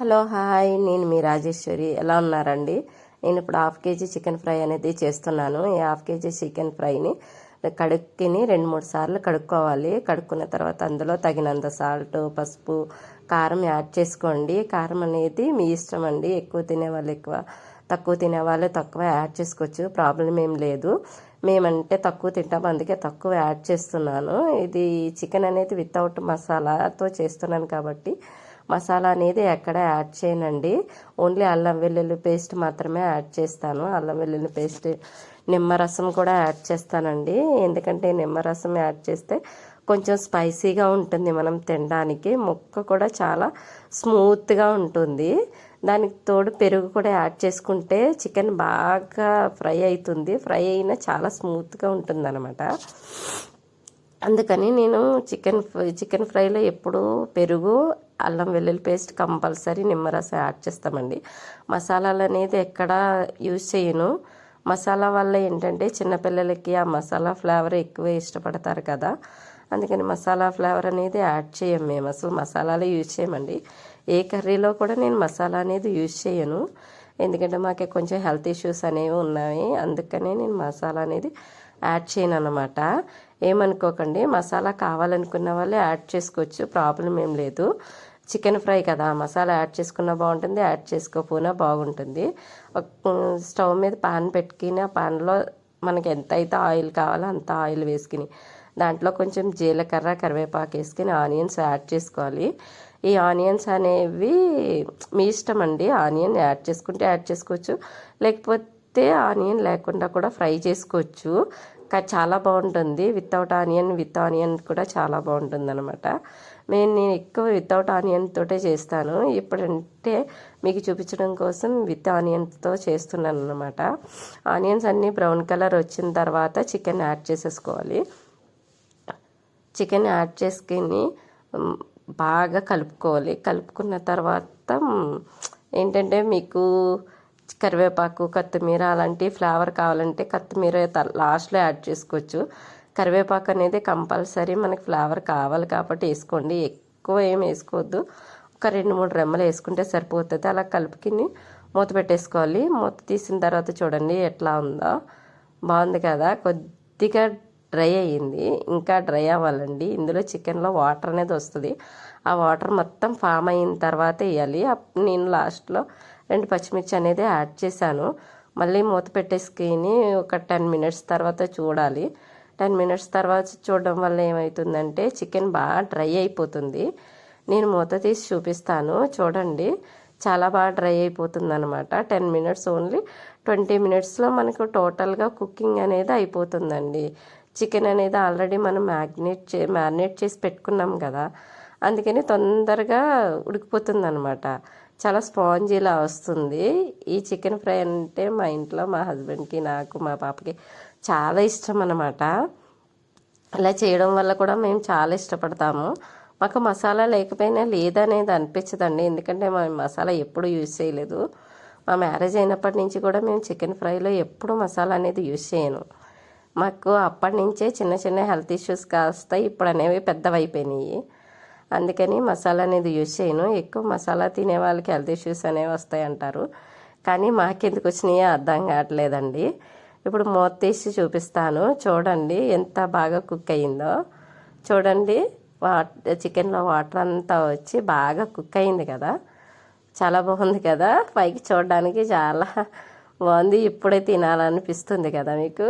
Hello hi. నేను మీ రాజేశ్వరి. ఎలా ఉన్నారండి? నేను ఇప్పుడు హాఫ్ కేజీ చికెన్ ఫ్రై అనేది చేస్తున్నాను. ఈ హాఫ్ కేజీ చికెన్ ఫ్రైని కడుక్కుని రెండు మూడు సార్లు కడుక్కోవాలి. కడుక్కున్న తర్వాత అందులో తగినంత సాల్ట్ పసుపు కారం యాడ్ చేసుకోండి. కారం అనేది మీ ఇష్టం అండి. ఎక్కువ తినే వాళ్ళు ఎక్కువ తక్కువ తినే వాళ్ళు తక్కువ యాడ్ చేసుకోవచ్చు. ప్రాబ్లం ఏం లేదు. మేమంటే తక్కువ తింటాం. అందుకే తక్కువ యాడ్ చేస్తున్నాను. ఇది చికెన్ అనేది వితౌట్ మసాలాతో చేస్తున్నాను కాబట్టి మసాలా అనేది ఎక్కడ యాడ్ చేయనండి. ఓన్లీ అల్లం వెల్లుల్లి పేస్ట్ మాత్రమే యాడ్ చేస్తాను. అల్లం వెల్లుల్లి పేస్ట్ నిమ్మరసం కూడా యాడ్ చేస్తానండి. ఎందుకంటే నిమ్మరసం యాడ్ చేస్తే కొంచెం స్పైసీగా ఉంటుంది మనం తినడానికి. ముక్క కూడా చాలా స్మూత్గా ఉంటుంది. దానికి తోడు పెరుగు కూడా యాడ్ చేసుకుంటే చికెన్ బాగా ఫ్రై అవుతుంది. ఫ్రై అయినా చాలా స్మూత్గా ఉంటుంది అనమాట అందుకని నేను చికెన్ చికెన్ ఫ్రైలో ఎప్పుడూ పెరుగు అల్లం వెల్లుల్లి పేస్ట్ కంపల్సరీ నిమ్మరసం యాడ్ చేస్తామండి. మసాలాలు అనేది ఎక్కడ యూజ్ చేయను. మసాలా వల్ల ఏంటంటే చిన్నపిల్లలకి ఆ మసాలా ఫ్లేవర్ ఎక్కువ ఇష్టపడతారు కదా. అందుకని మసాలా ఫ్లేవర్ అనేది యాడ్ చేయం మేము. అసలు మసాలాలు యూజ్ చేయమండి. ఏ కర్రీలో కూడా నేను మసాలా అనేది యూజ్ చేయను. ఎందుకంటే మాకు కొంచెం హెల్త్ ఇష్యూస్ అనేవి ఉన్నాయి. అందుకనే నేను మసాలా అనేది యాడ్ చేయను అనమాట ఏమనుకోకండి మసాలా కావాలనుకున్న వాళ్ళు యాడ్ చేసుకోవచ్చు. ప్రాబ్లం ఏం లేదు. చికెన్ ఫ్రై కదా మసాలా యాడ్ చేసుకున్నా బాగుంటుంది యాడ్ చేసుకోకపోయినా బాగుంటుంది. స్టవ్ మీద పాన్ పెట్టుకుని ఆ పాన్లో మనకి ఎంత అయితే ఆయిల్ కావాలో అంత ఆయిల్ వేసుకుని దాంట్లో కొంచెం జీలకర్ర కరివేపాకు వేసుకుని ఆనియన్స్ యాడ్ చేసుకోవాలి. ఈ ఆనియన్స్ అనేవి మీ ఇష్టం అండి ఆనియన్ యాడ్ చేసుకుంటే యాడ్ చేసుకోవచ్చు. లేకపోతే ఆనియన్ లేకుండా కూడా ఫ్రై చేసుకోవచ్చు. చాలా బాగుంటుంది. వితౌట్ ఆనియన్ విత్ ఆనియన్ కూడా చాలా బాగుంటుంది అనమాట నేను నేను ఎక్కువ వితౌట్ ఆనియన్ తోటే చేస్తాను. ఇప్పుడంటే మీకు చూపించడం కోసం విత్ ఆనియన్తో చేస్తున్నాను అనమాట ఆనియన్స్ అన్నీ బ్రౌన్ కలర్ వచ్చిన తర్వాత చికెన్ యాడ్ చేసేసుకోవాలి. చికెన్ యాడ్ చేసుకుని బాగా కలుపుకోవాలి. కలుపుకున్న తర్వాత ఏంటంటే మీకు కరివేపాకు కొత్తిమీర అలాంటి ఫ్లేవర్ కావాలంటే కొత్తిమీర లాస్ట్లో యాడ్ చేసుకోవచ్చు. కరివేపాకు అనేది కంపల్సరీ మనకి ఫ్లేవర్ కావాలి కాబట్టి వేసుకోండి. ఎక్కువ ఏం వేసుకోవద్దు. ఒక రెండు మూడు రెమ్మలు వేసుకుంటే సరిపోతుంది. అలా కలుపుకుని మూత పెట్టేసుకోవాలి. మూత తీసిన తర్వాత చూడండి ఎట్లా ఉందో. బాగుంది కదా? కొద్దిగా డ్రై అయ్యింది. ఇంకా డ్రై అవ్వాలండి. ఇందులో చికెన్లో వాటర్ అనేది వస్తుంది. ఆ వాటర్ మొత్తం ఫామ్ అయిన తర్వాత వేయాలి. నేను లాస్ట్లో రెండు పచ్చిమిర్చి అనేది యాడ్ చేశాను. మళ్ళీ మూత పెట్టేసుకుని ఒక టెన్ మినిట్స్ తర్వాత చూడాలి. టెన్ మినిట్స్ తర్వాత చూడడం వల్ల ఏమవుతుందంటే చికెన్ బాగా డ్రై అయిపోతుంది. నేను మూత తీసి చూపిస్తాను. చూడండి చాలా బాగా డ్రై అయిపోతుంది అనమాట టెన్ మినిట్స్ ఓన్లీ. ట్వంటీ మినిట్స్లో మనకు టోటల్గా కుకింగ్ అనేది అయిపోతుందండి. చికెన్ అనేది ఆల్రెడీ మనం మ్యాగ్నేట్ చే మ్యారినేట్ చేసి పెట్టుకున్నాం కదా అందుకని తొందరగా ఉడికిపోతుంది అనమాట చాలా స్పాంజీలా వస్తుంది. ఈ చికెన్ ఫ్రై అంటే మా ఇంట్లో మా హస్బెండ్కి నాకు మా పాపకి చాలా ఇష్టం అనమాట అలా చేయడం వల్ల కూడా మేము చాలా ఇష్టపడతాము. మాకు మసాలా లేకపోయినా లేదనేది అనిపించదండి. ఎందుకంటే మా మసాలా ఎప్పుడు యూజ్ చేయలేదు. మా మ్యారేజ్ అయినప్పటి నుంచి కూడా మేము చికెన్ ఫ్రైలో ఎప్పుడు మసాలా అనేది యూజ్ చేయను. మాకు అప్పటి నుంచే చిన్న చిన్న హెల్త్ ఇష్యూస్ కాస్తాయి ఇప్పుడు అనేవి పెద్దవైపోయినాయి. అందుకని మసాలా అనేది యూజ్ చేయను. ఎక్కువ మసాలా తినే వాళ్ళకి హెల్త్ ఇష్యూస్ అనేవి వస్తాయి అంటారు. కానీ మాకెందుకు వచ్చినాయో అర్థం కావట్లేదండి. ఇప్పుడు మూత తీసి చూపిస్తాను. చూడండి ఎంత బాగా కుక్ అయిందో చూడండి వాటర్ చికెన్లో వాటర్ అంతా వచ్చి బాగా కుక్ అయింది కదా. చాలా బాగుంది కదా. పైకి చూడడానికి చాలా బాగుంది. ఇప్పుడే తినాలనిపిస్తుంది కదా మీకు.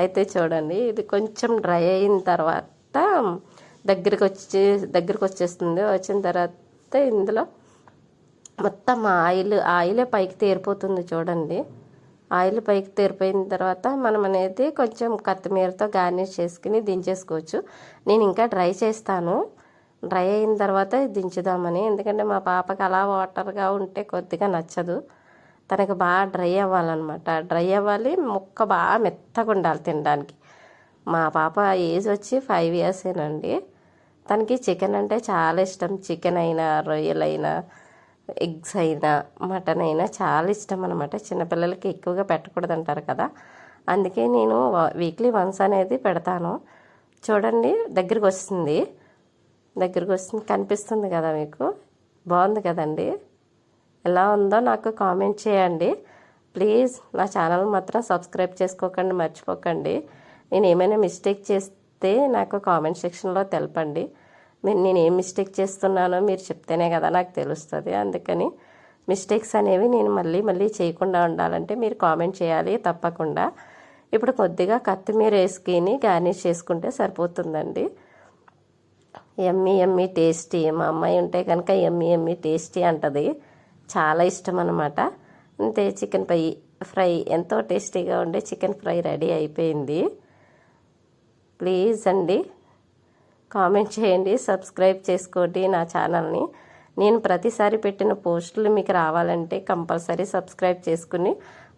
అయితే చూడండి ఇది కొంచెం డ్రై అయిన తర్వాత దగ్గరికి వచ్చి దగ్గరికి వచ్చేస్తుంది వచ్చిన తర్వాత ఇందులో మొత్తం ఆయిల్ ఆయిలే పైకి తేరిపోతుంది చూడండి. ఆయిల్ పైకి తేరిపోయిన తర్వాత మనం అనేది కొంచెం కొత్తిమీరతో గార్నిష్ చేసుకుని దించేసుకోవచ్చు. నేను ఇంకా డ్రై చేస్తాను. డ్రై అయిన తర్వాత దించుదామని. ఎందుకంటే మా పాపకి అలా వాటర్గా ఉంటే కొద్దిగా నచ్చదు. తనకు బాగా డ్రై అవ్వాలన్నమాట. డ్రై అవ్వాలి ముక్క బాగా మెత్తగా ఉండాలి తినడానికి. మా పాప ఏజ్ వచ్చి ఫైవ్ ఇయర్సేనండి తనకి చికెన్ అంటే చాలా ఇష్టం. చికెన్ అయినా రొయ్యలైనా ఎగ్స్ అయినా మటన్ అయినా చాలా ఇష్టం అనమాట చిన్నపిల్లలకి ఎక్కువగా పెట్టకూడదు అంటారు కదా. అందుకే నేను వీక్లీ వన్స్ అనేది పెడతాను. చూడండి దగ్గరికి వస్తుంది. దగ్గరికి వస్తుంది కనిపిస్తుంది కదా మీకు. బాగుంది కదండి. ఎలా ఉందో నాకు కామెంట్ చేయండి. ప్లీజ్ నా ఛానల్ మాత్రం సబ్స్క్రైబ్ చేసుకోకండి మర్చిపోకండి. నేను ఏమైనా మిస్టేక్ చేస్తే నాకు కామెంట్ సెక్షన్లో తెలపండి. మీరు నేను ఏం మిస్టేక్ చేస్తున్నానో మీరు చెప్తేనే కదా నాకు తెలుస్తుంది. అందుకని మిస్టేక్స్ అనేవి నేను మళ్ళీ మళ్ళీ చేయకుండా ఉండాలంటే మీరు కామెంట్ చేయాలి తప్పకుండా. ఇప్పుడు కొద్దిగా కొత్తిమీర వేసుకుని గార్నిష్ చేసుకుంటే సరిపోతుందండి. ఎమ్మి ఎమ్మి టేస్టీ మా అమ్మాయి ఉంటే కనుక ఎమ్మి ఎమ్మి టేస్టీ అంటది. చాలా ఇష్టం అనమాట అంతే చికెన్ ఫ్రై ఫ్రై ఎంతో టేస్టీగా ఉండే చికెన్ ఫ్రై రెడీ అయిపోయింది. ప్లీజ్ అండి కామెంట్ చేయండి సబ్స్క్రైబ్ చేసుకోండి నా ఛానల్ని. నేను ప్రతిసారి పెట్టిన పోస్టులు మీకు రావాలంటే కంపల్సరీ సబ్స్క్రైబ్ చేసుకుని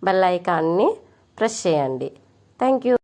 బెల్ ఐకాన్ని ప్రెస్ చేయండి. Thank you.